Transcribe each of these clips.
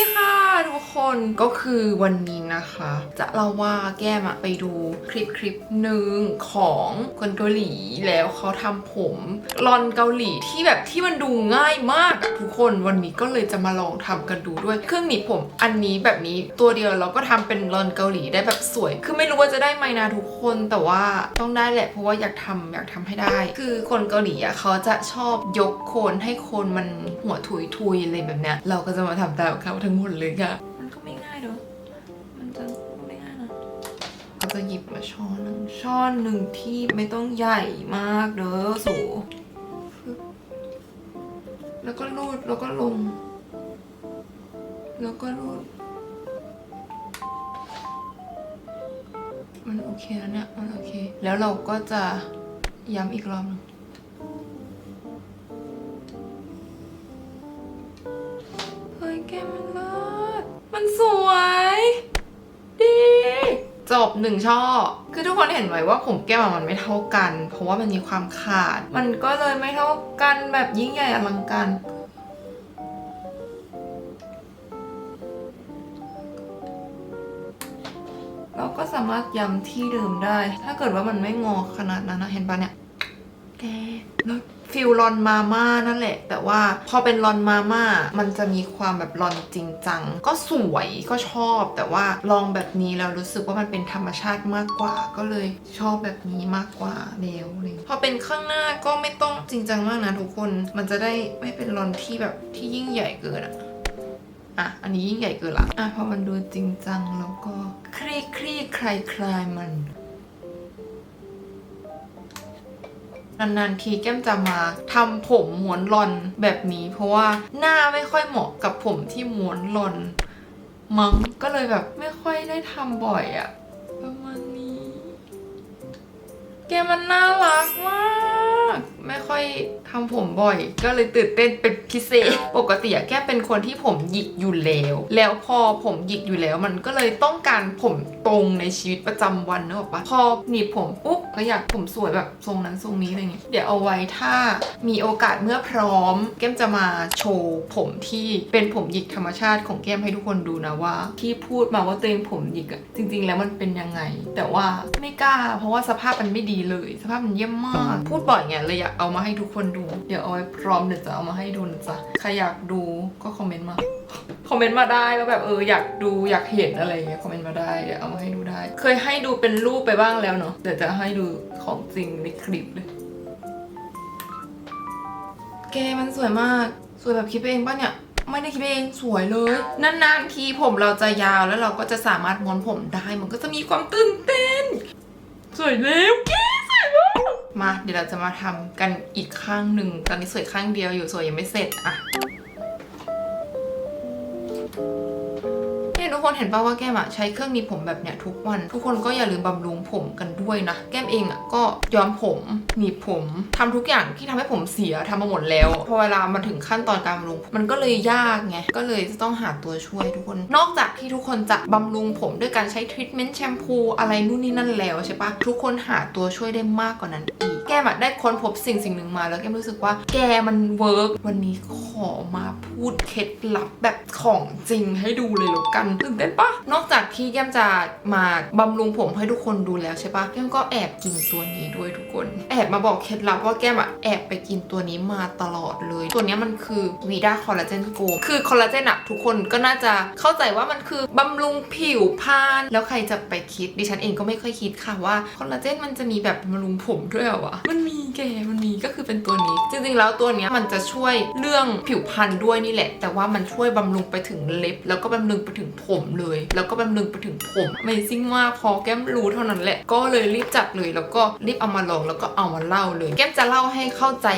ดีค่ะทุ กคนก็คือวันนี้นะคะ จะเล่าว่าแก้มอะไปดูคลิปคลิปหนึ่งของคนเกาหลีแล้วเขาทำผมรอนเกาหลีที่แบบที่มันดูง่ายมากอะทุกคนวันนี้ก็เลยจะมาลองทำกันดูด้วยเครื่องหนีบผมอันนี้แบบนี้ตัวเดียวเราก็ทำเป็นรอนเกาหลีได้แบบสวย คือไม่รู้ว่าจะได้ไหมนะทุกคนแต่ว่าต้องได้แหละเพราะว่าอยากทำอยากทำให้ได้ คือคนเกาหลีอะเขาจะชอบยกโคนให้โคนมันหัวทุยทุยๆอะไรแบบเนี้ยเราก็จะมาทำตามเขาทั้งหมดเลยค่ะ จะหยิบมาช้อนหนึ่งช้อนหนึ่งที่ไม่ต้องใหญ่มากเด้อสูแล้วก็รูดแล้วก็ลง แล้วก็รูด มันโอเคแล้วเนี่ยมันโอเค แล้วเราก็จะย้ำอีกรอบหนึง จบหนึ่งช่อ คือทุกคนเห็นไหมว่าผมแก้มมันไม่เท่ากัน เพราะว่ามันมีความขาด มันก็เลยไม่เท่ากันแบบยิ่งใหญ่อลังการเราก็สามารถย้ำที่เดิมได้ ถ้าเกิดว่ามันไม่งอขนาดนั้นนะ เห็นปะเนี่ย แกแล้ว ฟิลลอนมาม่านั่นแหละ แต่ว่าพอเป็นลอนมาม่ามันจะมีความแบบลอนจริงจัง ก็สวยก็ชอบแต่ว่าลองแบบนี้แล้วรู้สึกว่ามันเป็นธรรมชาติมากกว่า ก็เลยชอบแบบนี้มากกว่าเร็วเลยพอเป็นข้างหน้าก็ไม่ต้องจริงจังมากนะทุกคนมันจะได้ไม่เป็นลอนที่แบบที่ยิ่งใหญ่เกินอะอะ อันนี้ยิ่งใหญ่เกินละอะพอมันดูจริงจังแล้วก็คลี่คลี่คลายคลายมัน นานๆทีแก้มจะมาทำผมม้วนรอนแบบนี้ เพราะว่าหน้าไม่ค่อยเหมาะกับผมที่ม้วนรอนมั้งก็เลยแบบไม่ค่อยได้ทำบ่อยอะประมาณนี้ แกมันน่ารักมาก ไม่ค่อย ทำผมบ่อย ก็เลยตื่นเต้นเป็นพิเศษ ปกติอะแกเป็นคนที่ผมหยิกอยู่แล้ว แล้วพอผมหยิกอยู่แล้ว มันก็เลยต้องการผมตรงในชีวิตประจำวันนึกออกปะพอหนีบผมปุ๊บก็อยากผมสวยแบบทรงนั้นทรงนี้อะไรเงี้ยเดี๋ยวเอาไว้ถ้ามีโอกาสเมื่อพร้อม แก้มจะมาโชว์ผมที่เป็นผมหยิกธรรมชาติของแก้มให้ทุกคนดูนะว่า ที่พูดมาว่าตัวเองผมหยิกอะจริง ๆ แล้วมันเป็นยังไง แต่ว่าไม่กล้า เพราะว่าสภาพมันไม่ดีเลย สภาพมันเยี่ยมมาก พูดบ่อยไงเลยอยากเอามาให้ทุกคนดูเดี๋ยวเอาไว้พร้อมเดี๋ยวจะเอามาให้ดูนะจ๊ะใครอยากดูก็คอมเมนต์มาคอมเมนต์มาได้ว่าแบบเอออยากดูอยากเห็นอะไรเงี้ยคอมเมนต์มาได้เดี๋ยวเอามาให้ดูได้ เคยให้ดูเป็นรูปไปบ้างแล้วเนาะเดี๋ยวจะให้ดูของจริงในคลิปเลยแกมันสวยมากสวยแบบคิดไปเองป่ะเนี่ยไม่ได้คิดไปเองสวยเลยนานๆทีผมเราจะยาวแล้วเราก็จะสามารถม้วนผมได้ มันก็จะมีความตื่นเต้น สวยแล้วแกสวย มากมาเดี๋ยวเราจะมาทำกันอีกข้างหนึ่ง ตอนนี้สวยข้างเดียวอยู่สวยยังไม่เสร็จอะ กคนเห็นป่าว่าแก้มอะใช้เครื่องหนีผมแบบเนี้ยทุกวัน ทุกคนก็อย่าลืมบำรุงผมกันด้วยนะ แก้มเองอะก็ย้อมผมหนีบผมทำทุกอย่างที่ทำให้ผมเสียทำมาหมดแล้ว พอเวลามาถึงขั้นตอนการบำรุง มันก็เลยยากไง ก็เลยจะต้องหาตัวช่วยทุกคน นอกจากที่ทุกคนจะบำรุงผมด้วยการใช้ทรีทเมนต์แชมพูอะไรนู่นนี่นั่นแล้วใช่ปะทุกคนหาตัวช่วยได้มากกว่านั้นอีก แก้มอะได้ค้นพบสิ่งสิ่งหนึ่งมา แล้วแก้มรู้สึกว่าแกมันเวิร์กวันนี้ขอมาพูดเคล็ดลับแบบของจริงให้ดูเลยแล้วกันตื่นเต้นปะนอกจากที่แก้มจะมาบำรุงผมให้ทุกคนดูแล้วใช่ปะแก้มก็แอบกินตัวนี้ด้วยทุกคน แอบมาบอกเคล็ดลับว่าแก้มอะแอบไปกินตัวนี้มาตลอดเลย ตัวนี้มันคือวีดาคอลลาเจนโกคือคอลลาเจนอะทุกคนก็น่าจะเข้าใจว่ามันคือบำรุงผิวพรรณแล้วใครจะไปคิดดิฉันเองก็ไม่เคยคิดค่ะว่าคอลลาเจนมันจะมีแบบบำรุงผมด้วยเหรอวะมันมีแกมันมีก็คือเป็นตัวนี้ จริงๆแล้วตัวนี้มันจะช่วยเรื่องผิวพรรณด้วยนี่แหละ แต่ว่ามันช่วยบำรุงไปถึงเล็บ แล้วก็บำรุงไปถึงผมเลย แล้วก็บำรุงไปถึงผม Amazing มาพอแก้มรู้เท่านั้นแหละ ก็เลยรีบจัดเลย แล้วก็รีบเอามาลองแล้วก็เอามาเล่าเลย แก้มจะเล่าให้เข้าใจ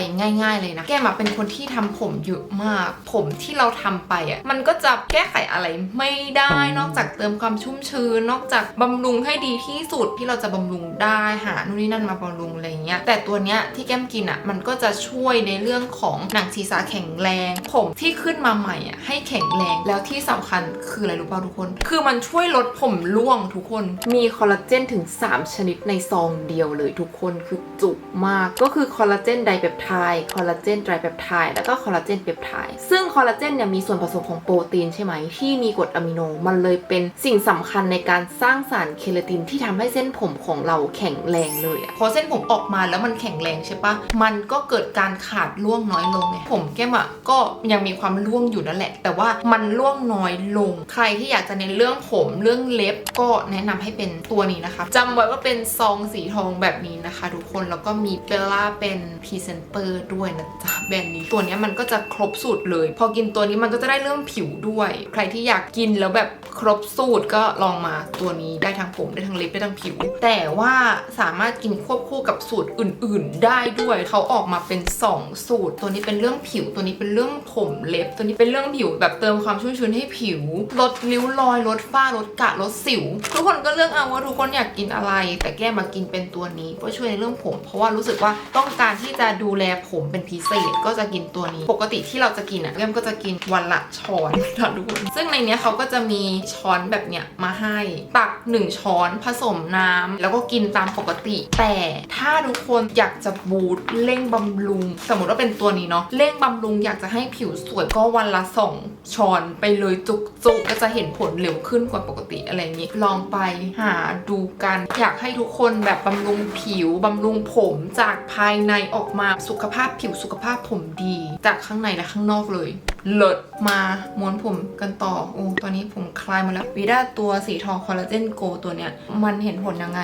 ง่าย ๆ เลยนะ แก้มเป็นคนที่ทำผมเยอะมาก ผมที่เราทำไปอะ มันก็จะแก้ไขอะไรไม่ได้ นอกจากเติมความชุ่มชื้น นอกจากบำรุงให้ดีที่สุดที่เราจะบำรุงได้ หานู่นนี่นั่นมาบำรุงอะไรเงี้ยแต่แต่ตัวเนี้ยที่แก้มกินอะมันก็จะช่วยในเรื่องของหนังศีรษะแข็งแรง ผมที่ขึ้นมาใหม่อะให้แข็งแรงแล้วที่สำคัญคืออะไรรู้ป่าวทุกคน คือมันช่วยลดผมร่วงทุกคนมีคอลลาเจนถึง 3 ชนิดในซองเดียวเลยทุกคนคือจุกมากก็คือคอลลาเจนไดเปปไทด์คอลลาเจนไตรเปปไทด์แล้วก็คอลลาเจนเปปไทด์ซึ่งคอลลาเจนเนี่ยมีส่วนผสมของโปรตีนใช่ไหมที่มีกรดอะมิโนมันเลยเป็นสิ่งสำคัญในการสร้างสารเคลาตินที่ทำให้เส้นผมของเราแข็งแรงเลยอะพอเส้นผมออกมาแล้วมันแข็งแรงใช่ปะมันก็เกิดการขาดร่วงน้อยลงไงผมแก้มอะก็ยังมีความร่วงอยู่นั่นแหละ แต่ว่ามันร่วงน้อยลง ใครที่อยากจะเน้นเรื่องผมเรื่องเล็บก็แนะนำให้เป็นตัวนี้นะคะจำไว้ว่าเป็นซองสีทองแบบนี้นะคะ ทุกคนแล้วก็มีเบลล่าเป็นพรีเซนเตอร์ด้วยนะจ๊ะแบรนด์นี้ตัวนี้มันก็จะครบสูตรเลย พอกินตัวนี้มันก็จะได้เรื่องผิวด้วย ใครที่อยากกินแล้วแบบครบสูตรก็ลองมาตัวนี้ได้ทั้งผมได้ทั้งเล็บได้ทั้งผิว แต่ว่าสามารถกินควบคู่กับสูตรอื่นๆได้ด้วยเขาออกมาเป็น 2 สูตร ตัวนี้เป็นเรื่องผิวตัวนี้เป็นเรื่องผมเล็บ ตัวนี้เป็นเรื่องผิวแบบเติมความชุ่มชื้นให้ผิว ลดริ้วรอยลดฝ้าลดกระลดสิว ทุกคนก็เลือกเอาว่าทุกคนอยากกินอะไร แต่แก้มากินเป็นตัวนี้เพื่อช่วยในเรื่องผม เพราะว่ารู้สึกว่าต้องการที่จะดูแลผมเป็นพิเศษก็จะกินตัวนี้ ปกติที่เราจะกินอะแก้มก็จะกินวันละช้อนนะทุกคนซึ่งในนี้เขาก็จะมีช้อนแบบเนี้ยมาให้ตัก 1 ช้อนผสมน้ำแล้วก็กินตามปกติ แต่ถ้าทุกคนอยากจะบูตเร่งบำรุง สมมติว่าเป็นตัวนี้เนาะเร่งบำรุงอยากจะให้ผิวสวยก็วันละสองช้อนไปเลยจุกๆก็จะเห็นผลเร็วขึ้นกว่าปกติอะไรอย่างนี้ ลองไปหาดูกัน อยากให้ทุกคนแบบบำรุงผิวบำรุงผมจากภายในออกมาสุขภาพผิวสุขภาพผมดี จากข้างในและข้างนอกเลยเลิศมาม้วนผมกันต่อโอ้ตอนนี้ผมคลายมาแล้ววีด้าตัวสีทองคอลลาเจนโกตัวเนี้ยมันเห็นผลยังไง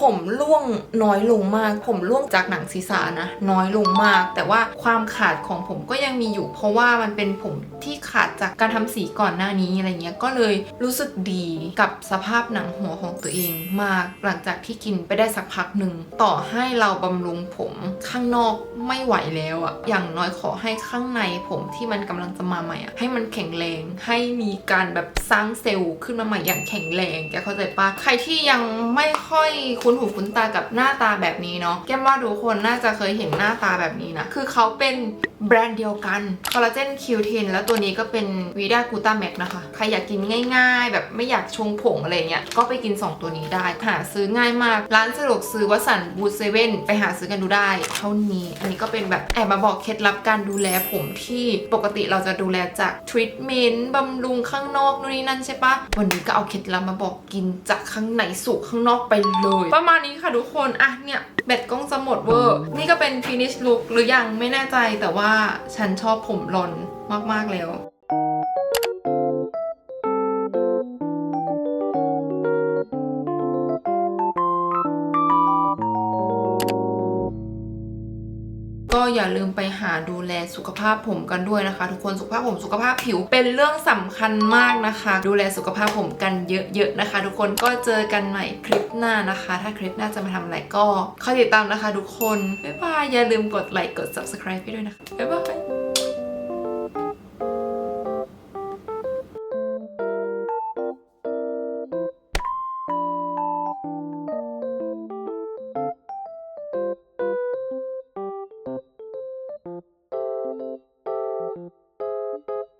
ผมร่วงน้อยลงมาก ผมร่วงจากหนังศีรษะนะน้อยลงมาก แต่ว่าความขาดของผมก็ยังมีอยู่ เพราะว่ามันเป็นผมที่ขาดจากการทำสีก่อนหน้านี้อะไรเงี้ยก็เลยรู้สึกดีกับสภาพหนังหัวของตัวเองมาก หลังจากที่กินไปได้สักพักหนึ่งต่อให้เราบำรุงผมข้างนอกไม่ไหวแล้วอะอย่างน้อยขอให้ข้างในผมที่มันกำลังจะมาใหม่อะให้มันแข็งแรงให้มีการแบบสร้างเซลล์ขึ้นมาใหม่อย่างแข็งแรงแกเข้าใจปะใครที่ยังไม่ค่อยคุนหูคุ้นตากับหน้าตาแบบนี้เนาะแก้มว่าทุกคนน่าจะเคยเห็นหน้าตาแบบนี้นะ คือเขาเป็นแบรนด์เดียวกันคอลลาเจนคิวเทนแล้วตัวนี้ก็เป็นวีดากูต้าแมกนะคะ ใครอยากกินง่ายๆ แบบไม่อยากชงผงอะไรเงี้ย ก็ไปกิน 2 ตัวนี้ได้ หาซื้อง่ายมาก ร้านสะดวกซื้อวัสันบูเซเว่นไปหาซื้อกันดูได้เท่านี้ อันนี้ก็เป็นแบบแอบมาบอกเคล็ดลับการดูแลผมที่ปกติเราจะดูแลจากทรีทเมนต์บำรุงข้างนอกนู่นนี่นั่นใช่ปะวันนี้ก็เอาเคล็ดลับมาบอกกินจากข้างในสู่ข้างนอกไปเลยประมาณนี้ค่ะทุกคนอะเนี่ยแบตกล้องจะหมดเวอร์ นี่ก็เป็น finish look หรือยังไม่แน่ใจแต่ว่าฉันชอบผมรอนมากๆแล้ว อย่าลืมไปหาดูแลสุขภาพผมกันด้วยนะคะ ทุกคนสุขภาพผมสุขภาพผิวเป็นเรื่องสำคัญมากนะคะ ดูแลสุขภาพผมกันเยอะๆนะคะ ทุกคนก็เจอกันใหม่คลิปหน้านะคะ ถ้าคลิปหน้าจะมาทำอะไรก็คอยติดตามนะคะ ทุกคนบ๊ายบายอย่าลืมกดไลค์กด subscribe ให้ด้วยนะคะบ๊ายบาย